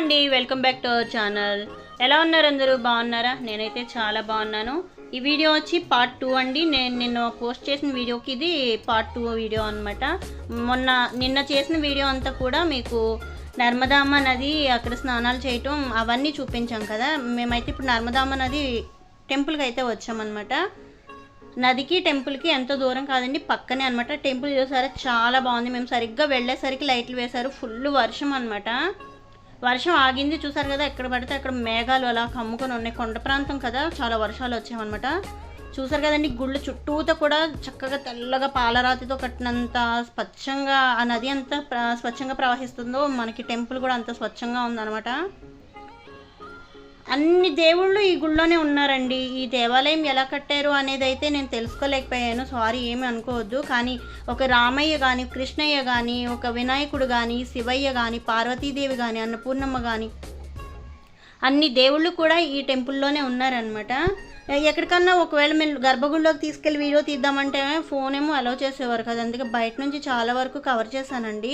అండి welcome back to our channel. ఎలా ఉన్నారు అందరూ? బాగున్నారా? నేనైతే చాలా బాగున్నాను. ఈ వీడియో వచ్చి పార్ట్ టూ అండి. నేను నిన్న పోస్ట్ చేసిన వీడియోకి ఇది పార్ట్ టూ వీడియో అనమాట మొన్న నిన్న చేసిన వీడియో అంతా కూడా మీకు నర్మదామ్మ నది అక్కడ స్నానాలు చేయటం అవన్నీ చూపించాం కదా. మేమైతే ఇప్పుడు నర్మదామ్మ నది టెంపుల్కి అయితే వచ్చామన్నమాట. నదికి టెంపుల్కి ఎంతో దూరం కాదండి పక్కనే అనమాట టెంపుల్ చూసారా? చాలా బాగుంది. మేము సరిగ్గా వెళ్ళేసరికి లైట్లు వేశారు. ఫుల్ వర్షం అనమాట వర్షం ఆగింది. చూసారు కదా ఎక్కడ పడితే అక్కడ మేఘాలు అలా కమ్ముకొని ఉన్నాయి. కొండ ప్రాంతం కదా చాలా వర్షాలు వచ్చాయన్నమాట. చూసారు కదండి గుళ్ళు చుట్టూతో కూడా చక్కగా తెల్లగా పాలరాతితో కట్టినంత స్వచ్ఛంగా ఆ నది ఎంత స్వచ్ఛంగా ప్రవహిస్తుందో మనకి టెంపుల్ కూడా అంత స్వచ్ఛంగా ఉందన్నమాట. అన్ని దేవుళ్ళు ఈ గుళ్ళోనే ఉన్నారండి. ఈ దేవాలయం ఎలా కట్టారు అనేది అయితే నేను తెలుసుకోలేకపోయాను. సారీ ఏమి అనుకోవద్దు. కానీ ఒక రామయ్య కానీ కృష్ణయ్య కానీ ఒక వినాయకుడు కానీ శివయ్య కానీ పార్వతీదేవి కానీ అన్నపూర్ణమ్మ కానీ అన్ని దేవుళ్ళు కూడా ఈ టెంపుల్లోనే ఉన్నారనమాట ఎక్కడికన్నా ఒకవేళ మేము గర్భగుడిలోకి తీసుకెళ్ళి వీడియో తీద్దామంటే ఫోన్ ఏమో అలౌ చేసేవారు కదా. అందుకే బయట నుంచి చాలా వరకు కవర్ చేశానండి.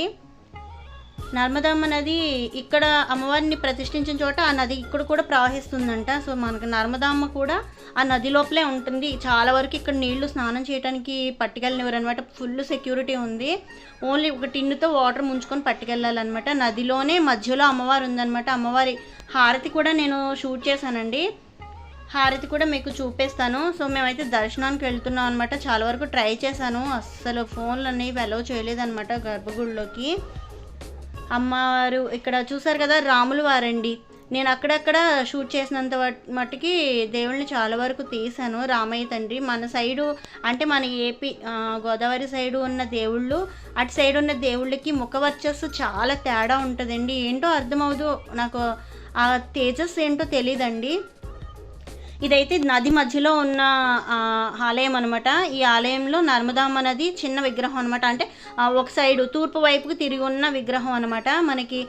నర్మదమ్మ నది ఇక్కడ అమ్మవారిని ప్రతిష్ఠించిన చోట ఆ నది ఇక్కడ కూడా ప్రవహిస్తుందంట. సో మనకు నర్మదమ్మ కూడా ఆ నది లోపలే ఉంటుంది. చాలా వరకు ఇక్కడ నీళ్ళు స్నానం చేయడానికి పట్టుకెళ్ళనివ్వరనమాట. ఫుల్ సెక్యూరిటీ ఉంది. ఓన్లీ ఒక టిన్నుతో వాటర్ ముంచుకొని పట్టుకెళ్ళాలన్నమాట. నదిలోనే మధ్యలో అమ్మవారు ఉందన్నమాట. అమ్మవారి హారతి కూడా నేను షూట్ చేశానండి. హారతి కూడా మీకు చూపిస్తాను. సో మేమైతే దర్శనానికి వెళ్తున్నాం అనమాట చాలా వరకు ట్రై చేశాను. అస్సలు ఫోన్లు అనేవి అలౌ చేయలేదన్నమాట గర్భగుడిలోకి. అమ్మవారు ఇక్కడ చూసారు కదా రాములు వారండి. నేను అక్కడక్కడ షూట్ చేసినంత మట్టుకి దేవుళ్ళని చాలా వరకు తీశాను. రామయ్య తండ్రి మన సైడు అంటే మన ఏపీ గోదావరి సైడు ఉన్న దేవుళ్ళు అటు సైడ్ ఉన్న దేవుళ్ళకి ముఖ వర్చస్సు చాలా తేడా ఉంటుందండి. ఏంటో అర్థమవుదు నాకు ఆ తేజస్సు ఏంటో తెలియదండి ఇదైతే నది మధ్యలో ఉన్న ఆలయం అనమాట ఈ ఆలయంలో నర్మదామ్మ నది చిన్న విగ్రహం అనమాట అంటే ఒక సైడు తూర్పు వైపుకు తిరిగి ఉన్న విగ్రహం అనమాట మనకి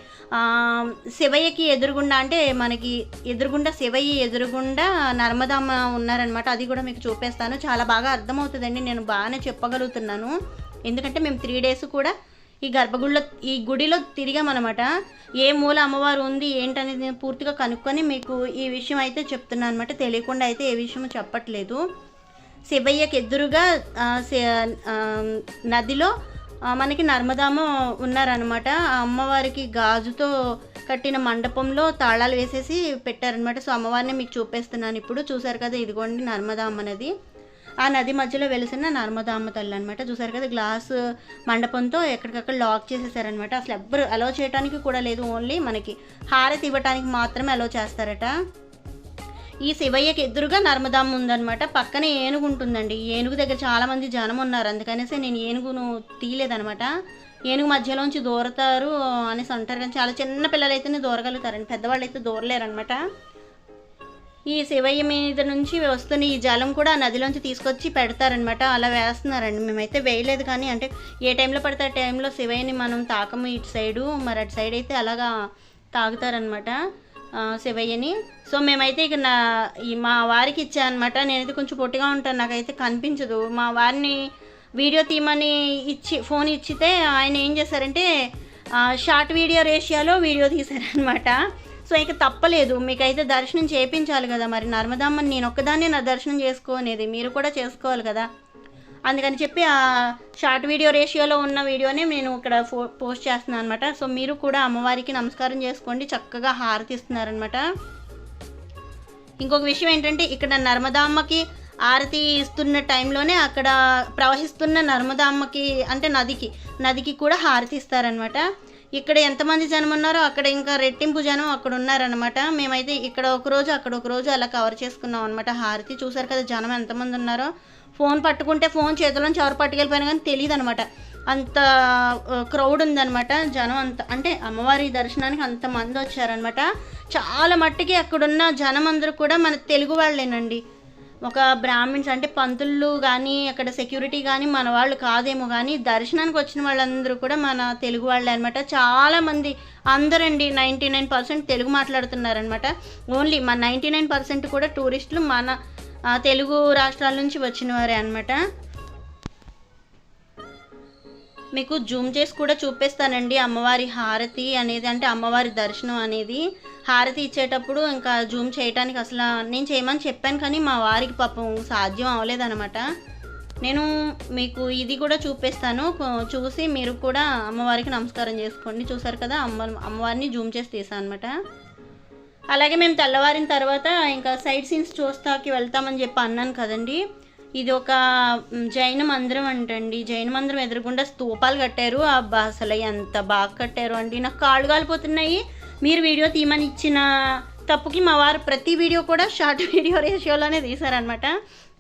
శివయ్యకి ఎదురుగుండా అంటే మనకి ఎదురుగుండా శివయ్య ఎదురుగుండా నర్మదామ్మ ఉన్నారనమాట అది కూడా మీకు చూపేస్తాను. చాలా బాగా అర్థమవుతుందండి. నేను బాగానే చెప్పగలుగుతున్నాను. ఎందుకంటే మేము త్రీ డేస్ కూడా ఈ గర్భగుడిలో ఈ గుడిలో తిరిగామన్నమాట. ఏ మూల అమ్మవారు ఉంది ఏంటనేది నేను పూర్తిగా కనుక్కొని మీకు ఈ విషయం అయితే చెప్తున్నాను అనమాట తెలియకుండా అయితే ఏ విషయం చెప్పట్లేదు. శివయ్యకి ఎదురుగా నదిలో మనకి నర్మదామ ఉన్నారనమాట ఆ అమ్మవారికి గాజుతో కట్టిన మండపంలో తాళాలు వేసేసి పెట్టారనమాట సో అమ్మవారిని మీకు చూపిస్తున్నాను ఇప్పుడు. చూసారు కదా ఇదిగోండి నర్మదామ్మ అనేది ఆ నది మధ్యలో వెలిసిన నర్మదామ్మ తల్లి అనమాట చూసారు కదా గ్లాస్ మండపంతో ఎక్కడికక్కడ లాక్ చేసేసారనమాట అసలు ఎవ్వరు అలో చేయడానికి కూడా లేదు ఓన్లీ మనకి హారతి ఇవ్వడానికి మాత్రమే అలో చేస్తారట. ఈ శివయ్యకి ఎదురుగా నర్మదామ్మ ఉందనమాట పక్కనే ఏనుగు ఉంటుందండి. ఈ ఏనుగు దగ్గర చాలామంది జనం ఉన్నారు. అందుకనేసి నేను ఏనుగును తీయలేదనమాట ఏనుగు మధ్యలోంచి దూరతారు అనేసి అంటారు కానీ చాలా చిన్న పిల్లలైతేనే దూరగలుగుతారండి. పెద్దవాళ్ళు అయితే దూరలేరనమాట ఈ శివయ్య మీద నుంచి వస్తున్న ఈ జలం కూడా నదిలోంచి తీసుకొచ్చి పెడతారనమాట అలా వేస్తున్నారండి. మేమైతే వేయలేదు కానీ అంటే ఏ టైంలో పడితే ఆ టైంలో శివయ్యని మనం తాకము ఇటు సైడు మరి అటు సైడ్ అయితే అలాగా తాగుతారనమాట శివయ్యని. సో మేమైతే ఇక నా ఈ మా వారికి ఇచ్చానమాట నేనైతే కొంచెం పొట్టిగా ఉంటాను. నాకైతే కనిపించదు. మా వారిని వీడియో తీయమని ఇచ్చి ఫోన్ ఇచ్చితే ఆయన ఏం చేశారంటే షార్ట్ వీడియో రేషియాలో వీడియో తీశారనమాట సో ఇక తప్పలేదు. మీకైతే దర్శనం చేయించాలి కదా మరి నర్మదమ్మని. నేను ఒక్కదాన్నే నా దర్శనం చేసుకోనేది. మీరు కూడా చేసుకోవాలి కదా. అందుకని చెప్పి ఆ షార్ట్ వీడియో రేషియోలో ఉన్న వీడియోనే నేను ఇక్కడ ఫో పోస్ట్ చేస్తున్నాను అనమాట సో మీరు కూడా అమ్మవారికి నమస్కారం చేసుకోండి. చక్కగా హారతి ఇస్తున్నారనమాట ఇంకొక విషయం ఏంటంటే ఇక్కడ నర్మదామ్మకి ఆరతి ఇస్తున్న టైంలోనే అక్కడ ప్రవహిస్తున్న నర్మదామ్మకి అంటే నదికి నదికి కూడా హారతి ఇస్తారనమాట ఇక్కడ ఎంతమంది జనం ఉన్నారో అక్కడ ఇంకా రెట్టింపు జనం అక్కడ ఉన్నారనమాట మేమైతే ఇక్కడ ఒక రోజు అక్కడ ఒక రోజు అలా కవర్ చేసుకున్నాం అనమాట హారతి చూసారు కదా జనం ఎంతమంది ఉన్నారో. ఫోన్ పట్టుకుంటే ఫోన్ చేతిలోంచి ఎవరు పట్టుకెళ్ళిపోయినా కానీ తెలియదు అనమాట అంత క్రౌడ్ ఉందన్నమాట. జనం అంత అంటే అమ్మవారి దర్శనానికి అంతమంది వచ్చారనమాట చాలా మట్టికి అక్కడున్న జనం అందరూ కూడా మన తెలుగు వాళ్ళేనండి. ఒక బ్రాహ్మిన్స్ అంటే పంతులు కానీ అక్కడ సెక్యూరిటీ కానీ మన వాళ్ళు కాదేమో కానీ దర్శనానికి వచ్చిన వాళ్ళందరూ కూడా మన తెలుగు వాళ్ళే అనమాట చాలామంది అందరండి నైంటీ నైన్ పర్సెంట్ తెలుగు మాట్లాడుతున్నారనమాట ఓన్లీ మన నైంటీ నైన్ పర్సెంట్ కూడా టూరిస్టులు మన తెలుగు రాష్ట్రాల నుంచి వచ్చిన వారే అనమాట మీకు జూమ్ చేసి కూడా చూపిస్తానండి అమ్మవారి హారతి అనేది అంటే అమ్మవారి దర్శనం అనేది. హారతి ఇచ్చేటప్పుడు ఇంకా జూమ్ చేయడానికి అసలు నేను చేయమని చెప్పాను కానీ మా వారికి పాపం సాధ్యం అవ్వలేదన్నమాట. నేను మీకు ఇది కూడా చూపిస్తాను. చూసి మీరు కూడా అమ్మవారికి నమస్కారం చేసుకోండి. చూసారు కదా అమ్మ అమ్మవారిని జూమ్ చేసి తీసాను అనమాట అలాగే మేము తెల్లవారిన తర్వాత ఇంకా సైడ్ సీన్స్ చూస్తాకి వెళ్తామని చెప్పి అన్నాను కదండి. ఇది ఒక జైన మందిరం అంటండి. జైన మందిరం ఎదురుగుండా స్తూపాలు కట్టారు. అబ్బా అసలు ఎంత బాగా కట్టారు అండి. నాకు కాళ్ళు కాలిపోతున్నాయి. మీరు వీడియో తీయమని ఇచ్చిన తప్పుకి మా వారు ప్రతి వీడియో కూడా షార్ట్ వీడియో రేషియోలోనే తీశారనమాట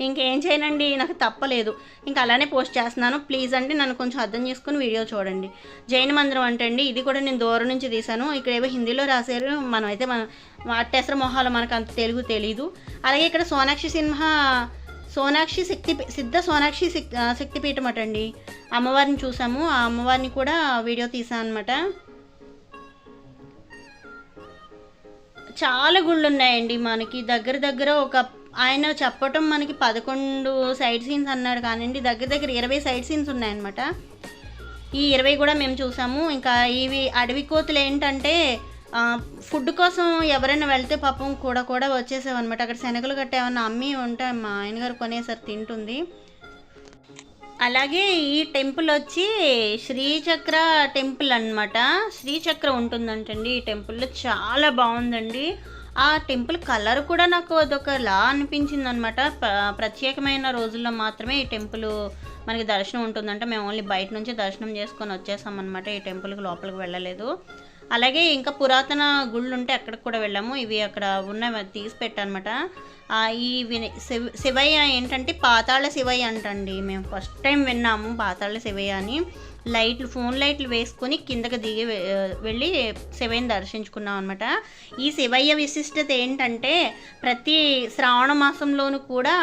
ఇంకేం చేయనండి నాకు తప్పలేదు. ఇంకా అలానే పోస్ట్ చేస్తున్నాను. ప్లీజ్ అండి నన్ను కొంచెం అర్థం చేసుకుని వీడియో చూడండి. జైన మందిరం అంటండి. ఇది కూడా నేను దూరం నుంచి తీశాను. ఇక్కడ ఏవో హిందీలో రాశారు. మనం అయితే మన అట్టేసర మొహాలు మనకు అంత తెలుగు తెలీదు. అలాగే ఇక్కడ సోనాక్షి సిన్హా సోనాక్షి శక్తి సిద్ధ సోనాక్షి శక్తిపీఠం అట అండి అమ్మవారిని చూసాము. ఆ అమ్మవారిని కూడా వీడియో తీసాను అనమాట చాలా గుళ్ళు ఉన్నాయండి మనకి. దగ్గర దగ్గర ఒక ఆయన చెప్పటం మనకి పదకొండు సైడ్ సీన్స్ అన్నాడు కానివ్వండి దగ్గర దగ్గర ఇరవై సైడ్ సీన్స్ ఉన్నాయన్నమాట. ఈ ఇరవై కూడా మేము చూసాము. ఇంకా ఇవి అడవి కోతులు ఏంటంటే ఫుడ్ కోసం ఎవరైనా వెళ్తే పాపం కూడా కూడా వచ్చేసామన్నమాట అక్కడ శనగలు గట్ట ఏమన్నా అమ్మి ఉంటే మా ఆయనగారు కొనేసారి తింటుంది. అలాగే ఈ టెంపుల్ వచ్చి శ్రీచక్ర టెంపుల్ అనమాట శ్రీచక్ర ఉంటుందంటండి ఈ టెంపుల్లో చాలా బాగుందండి. ఆ టెంపుల్ కలర్ కూడా నాకు అదొకలా అనిపించింది అనమాట ప్రత్యేకమైన రోజుల్లో మాత్రమే ఈ టెంపుల్ మనకి దర్శనం ఉంటుందంటే మేము ఓన్లీ బయట నుంచి దర్శనం చేసుకొని వచ్చేసామన్నమాట. ఈ టెంపుల్కి లోపలికి వెళ్ళలేదు. అలాగే ఇంకా పురాతన గుళ్ళు ఉంటే అక్కడికి కూడా వెళ్ళాము. ఇవి అక్కడ ఉన్నవి తీసి పెట్టానమాట. ఈ శివ- శివయ్య ఏంటంటే పాతాళ శివయ్య అంటండి. మేము ఫస్ట్ టైం విన్నాము పాతాళ శివయ్య అని. లైట్లు ఫోన్ లైట్లు వేసుకొని కిందకి దిగి వెళ్ళి శివయ్యని దర్శించుకున్నాం అనమాట ఈ శివయ్య విశిష్టత ఏంటంటే ప్రతి శ్రావణ మాసంలోనూ కూడా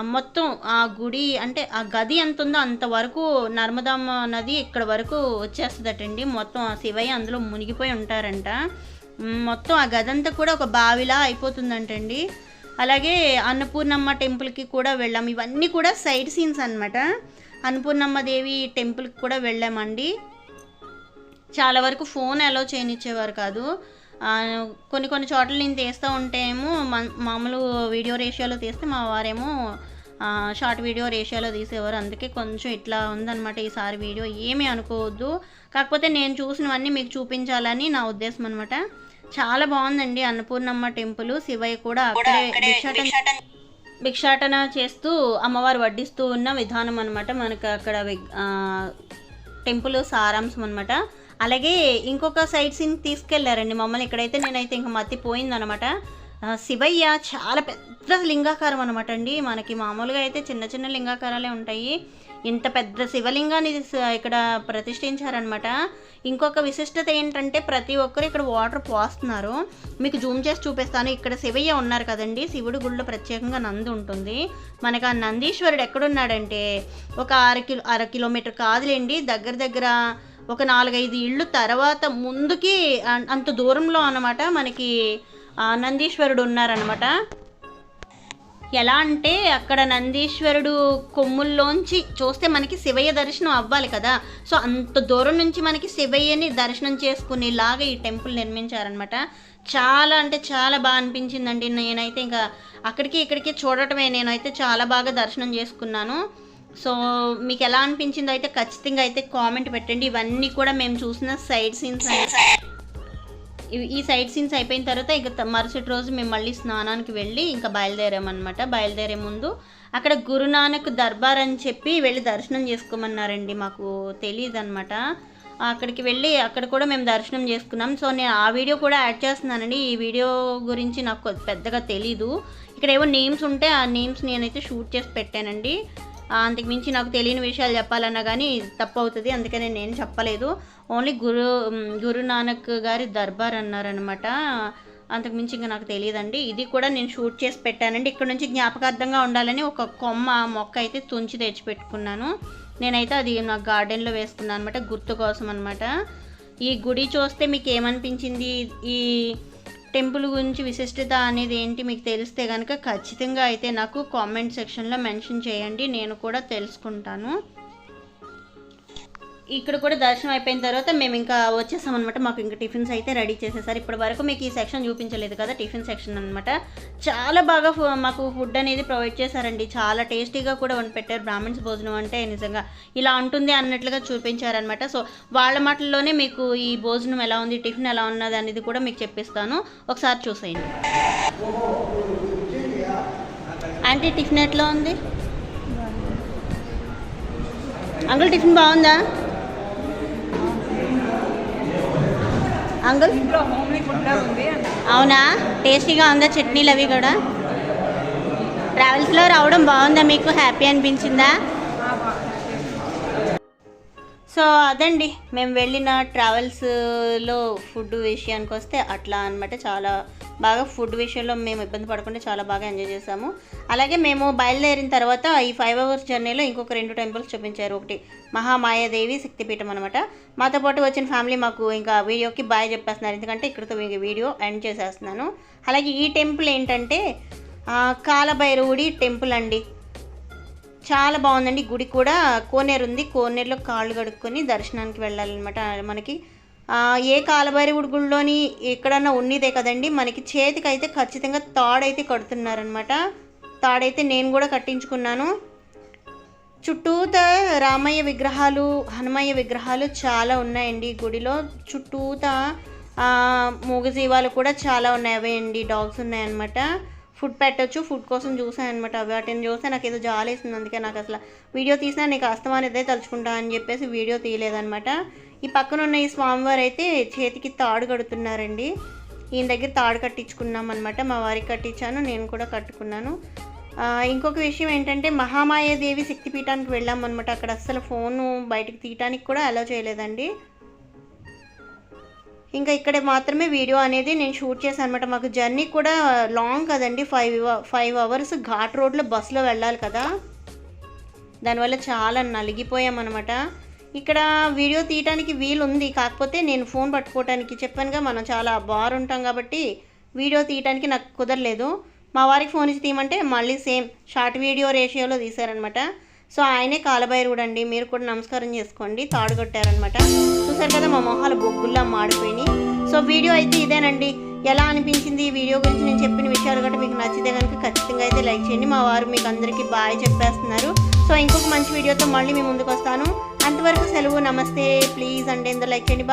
మొత్తం ఆ గుడి అంటే ఆ గది ఎంత ఉందో అంతవరకు నర్మదమ్మ నది ఇక్కడ వరకు వచ్చేస్తుందటండి. మొత్తం ఆ శివయ్య అందులో మునిగిపోయి ఉంటారంట. మొత్తం ఆ గది అంతా కూడా ఒక బావిలా అయిపోతుందంటండి. అలాగే అన్నపూర్ణమ్మ టెంపుల్కి కూడా వెళ్ళాం. ఇవన్నీ కూడా సైడ్ సీన్స్ అన్నమాట. అన్నపూర్ణమ్మ దేవి టెంపుల్కి కూడా వెళ్ళామండి. చాలా వరకు ఫోన్ అలో చేయనిచ్చేవారు కాదు. కొన్ని కొన్ని చోట్ల నేను తీస్తూ ఉంటే ఏమో మా- మామూలు వీడియో రేషియోలో తీస్తే మా వారేమో షార్ట్ వీడియో రేషియోలో తీసేవారు. అందుకే కొంచెం ఇట్లా ఉందన్నమాట ఈసారి వీడియో. ఏమీ అనుకోవద్దు. కాకపోతే నేను చూసినవన్నీ మీకు చూపించాలని నా ఉద్దేశం అనమాట చాలా బాగుందండి అన్నపూర్ణమ్మ టెంపుల్. శివయ్య కూడా అక్కడే భిక్షాటన భిక్షాటన చేస్తూ అమ్మవారు వడ్డిస్తూ ఉన్న విధానం అనమాట మనకు అక్కడ టెంపుల్ సారాంశం అనమాట అలాగే ఇంకొక సైడ్ సీన్ తీసుకెళ్ళారండి. మమ్మల్ని ఇక్కడైతే నేనైతే ఇంకా మతిపోయిందనమాట. శివయ్య చాలా పెద్ద లింగాకారం అనమాట అండి. మనకి మామూలుగా అయితే చిన్న చిన్న లింగాకారాలే ఉంటాయి. ఇంత పెద్ద శివలింగాన్ని ఇక్కడ ప్రతిష్ఠించారనమాట. ఇంకొక విశిష్టత ఏంటంటే ప్రతి ఒక్కరు ఇక్కడ వాటర్ పోస్తున్నారు. మీకు జూమ్ చేసి చూపిస్తాను. ఇక్కడ శివయ్య ఉన్నారు కదండి. శివుడి గుడిలో ప్రత్యేకంగా నంది ఉంటుంది. మనకు ఆ నందీశ్వరుడు ఎక్కడున్నాడంటే ఒక అర కిలో అర కిలోమీటర్ కాదులేండి. దగ్గర దగ్గర ఒక నాలుగైదు ఇళ్ళు తర్వాత ముందుకి అంత దూరంలో అనమాట మనకి నందీశ్వరుడు ఉన్నారనమాట ఎలా అంటే అక్కడ నందీశ్వరుడు కొమ్ముల్లోంచి చూస్తే మనకి శివయ్య దర్శనం అవ్వాలి కదా. సో అంత దూరం నుంచి మనకి శివయ్యని దర్శనం చేసుకునేలాగా ఈ టెంపుల్ నిర్మించారనమాట చాలా అంటే చాలా బాగా అనిపించిందండి. నేనైతే ఇంకా అక్కడికి ఇక్కడికి చూడటమే నేనైతే చాలా బాగా దర్శనం చేసుకున్నాను. సో మీకు ఎలా అనిపించిందో అయితే ఖచ్చితంగా అయితే కామెంట్ పెట్టండి. ఇవన్నీ కూడా మేము చూసిన సైడ్ సీన్స్ ఈ సైడ్ సీన్స్ అయిపోయిన తర్వాత ఇక మరుసటి రోజు మేము మళ్ళీ స్నానానికి వెళ్ళి ఇంకా బయలుదేరామన్నమాట. బయలుదేరే ముందు అక్కడ గురునానక్ దర్బార్ అని చెప్పి వెళ్ళి దర్శనం చేసుకోమన్నారండి మాకు తెలియదు అనమాట అక్కడికి వెళ్ళి అక్కడ కూడా మేము దర్శనం చేసుకున్నాం. సో నేను ఆ వీడియో కూడా యాడ్ చేస్తున్నానండి. ఈ వీడియో గురించి నాకు పెద్దగా తెలీదు. ఇక్కడ ఏవో నేమ్స్ ఉంటే ఆ నేమ్స్ నేనైతే షూట్ చేసి పెట్టానండి. అంతకుమించి అంతకు మించి నాకు తెలియని విషయాలు చెప్పాలన్నా కానీ తప్పు అవుతుంది అందుకని నేను చెప్పలేదు. ఓన్లీ గురు గురు నానక్ గారి దర్బార్ అన్నారనమాట అంతకు మించి ఇంకా నాకు తెలియదండి. ఇది కూడా నేను షూట్ చేసి పెట్టానండి. ఇక్కడ నుంచి జ్ఞాపకార్థంగా ఉండాలని ఒక కొమ్మ మొక్క అయితే తుంచి తెచ్చి పెట్టుకున్నాను నేనైతే అది నా గార్డెన్లో వేసుకున్నాను అనమాట గుర్తు కోసం అనమాట ఈ గుడి చూస్తే మీకు ఏమనిపించింది? ఈ టెంపుల్ గురించి విశిష్టత అనేది ఏంటి మీకు తెలిస్తే కనుక ఖచ్చితంగా అయితే నాకు కామెంట్ సెక్షన్లో మెన్షన్ చేయండి నేను కూడా తెలుసుకుంటాను. ఇక్కడ కూడా దర్శనం అయిపోయిన తర్వాత మేము ఇంకా వచ్చేసాం అనమాట మాకు ఇంకా టిఫిన్స్ అయితే రెడీ చేసేసారు. ఇప్పటి వరకు మీకు ఈ సెక్షన్ చూపించలేదు కదా టిఫిన్ సెక్షన్ అనమాట చాలా బాగా ఫు- మాకు ఫుడ్ అనేది ప్రొవైడ్ చేశారండి. చాలా టేస్టీగా కూడా వండి పెట్టారు. బ్రాహ్మణ్స్ భోజనం అంటే నిజంగా ఇలా ఉంటుంది అన్నట్లుగా చూపించారనమాట సో వాళ్ళ మాటల్లోనే మీకు ఈ భోజనం ఎలా ఉంది టిఫిన్ ఎలా ఉన్నది అనేది కూడా మీకు చెప్పిస్తాను. ఒకసారి చూసేయండి. ఆంటీ టిఫిన్ ఎట్లా ఉంది? అంకుల్ టిఫిన్ బాగుందా? అంకుల్? అవునా? టేస్టీగా ఉందా చట్నీలు అవి కూడా? ట్రావెల్స్లో రావడం బాగుందా మీకు? హ్యాపీ అనిపించిందా? సో అదండి. మేము వెళ్ళిన ట్రావెల్స్లో ఫుడ్ విషయానికి వస్తే అట్లా అన్నమాట. చాలా బాగా ఫుడ్ విషయంలో మేము ఇబ్బంది పడకుండా చాలా బాగా ఎంజాయ్ చేసాము అలాగే మేము బయలుదేరిన తర్వాత ఈ ఫైవ్ అవర్స్ జర్నీలో ఇంకొక రెండు టెంపుల్స్ చూపించారు. ఒకటి మహామాయాదేవి శక్తిపీఠం అనమాట మాతో పాటు వచ్చిన ఫ్యామిలీ మాకు ఇంకా వీడియోకి బాయ్ చెప్పేస్తున్నారు. ఎందుకంటే ఇక్కడతో మీకు వీడియో ఎండ్ చేసేస్తున్నాను. అలాగే ఈ టెంపుల్ ఏంటంటే కాలభైరవుడి టెంపుల్ అండి. చాలా బాగుందండి. గుడి కూడా కోనేరు ఉంది కోనేరులో కాళ్ళు కడుక్కొని దర్శనానికి వెళ్ళాలన్నమాట. మనకి ఏ కాలభైరవుడి గుడిలోని ఎక్కడన్నా ఉన్నదే కదండి. మనకి చేతికి అయితే ఖచ్చితంగా తాడైతే కడుతున్నారనమాట తాడైతే నేను కూడా కట్టించుకున్నాను. చుట్టూత రామయ్య విగ్రహాలు హనుమయ్య విగ్రహాలు చాలా ఉన్నాయండి గుడిలో. చుట్టూత మూగజీవాలు కూడా చాలా ఉన్నాయి. అవే అండి డాగ్స్ ఉన్నాయన్నమాట. ఫుడ్ పెట్టొచ్చు ఫుడ్ కోసం చూసాను అనమాట వాటిని చూస్తే నాకు ఏదో జాలేసింది. అందుకే నాకు అసలు వీడియో తీసినా నీకు అస్తమానం ఇదే తలుచుకుంటా అని చెప్పేసి వీడియో తీయలేదనమాట ఈ పక్కన ఉన్న ఈ స్వామివారు అయితే చేతికి తాడు కడుతున్నారండి. ఈయన దగ్గర తాడు కట్టించుకున్నాం అనమాట మా వారికి కట్టించాను నేను కూడా కట్టుకున్నాను. ఇంకొక విషయం ఏంటంటే మహామాయాదేవి శక్తిపీఠానికి వెళ్ళాం అనమాట అక్కడ అస్సలు ఫోను బయటకు తీయటానికి కూడా అలో చేయలేదండి. ఇంకా ఇక్కడ మాత్రమే వీడియో అనేది నేను షూట్ చేశాను అనమాట మాకు జర్నీ కూడా లాంగ్ కదండి. ఫైవ్ ఫైవ్ అవర్స్ ఘాట్ రోడ్లో బస్సులో వెళ్ళాలి కదా. దానివల్ల చాలా నలిగిపోయామన్నమాట ఇక్కడ వీడియో తీయడానికి వీలుంది. కాకపోతే నేను ఫోన్ పట్టుకోవటానికి చెప్పానుగా మనం చాలా బార్ ఉంటాం కాబట్టి వీడియో తీయడానికి నాకు కుదరలేదు. మా వారికి ఫోన్ ఇచ్చి తీయమంటే మళ్ళీ సేమ్ షార్ట్ వీడియో రేషియోలో తీశారనమాట. సో ఆయనే కాలభైరుడు అండి మీరు కూడా నమస్కారం చేసుకోండి. తాడు కొట్టారనమాట. చూసారు కదా మా మొహాలు బొగ్గుల్లా మాడిపోయినాయి. సో వీడియో అయితే ఇదేనండి. ఎలా అనిపించింది ఈ వీడియో గురించి నేను చెప్పిన విషయాలు కూడా మీకు నచ్చితే కనుక ఖచ్చితంగా అయితే లైక్ చేయండి. మా వారు మీకు అందరికీ బాయ్ చెప్పేస్తున్నారు. సో ఇంకొక మంచి వీడియోతో మళ్ళీ మీ ముందుకు వస్తాను. అంతవరకు సెలవు. నమస్తే. ప్లీజ్ అండి ఎంతో లైక్ చేయండి.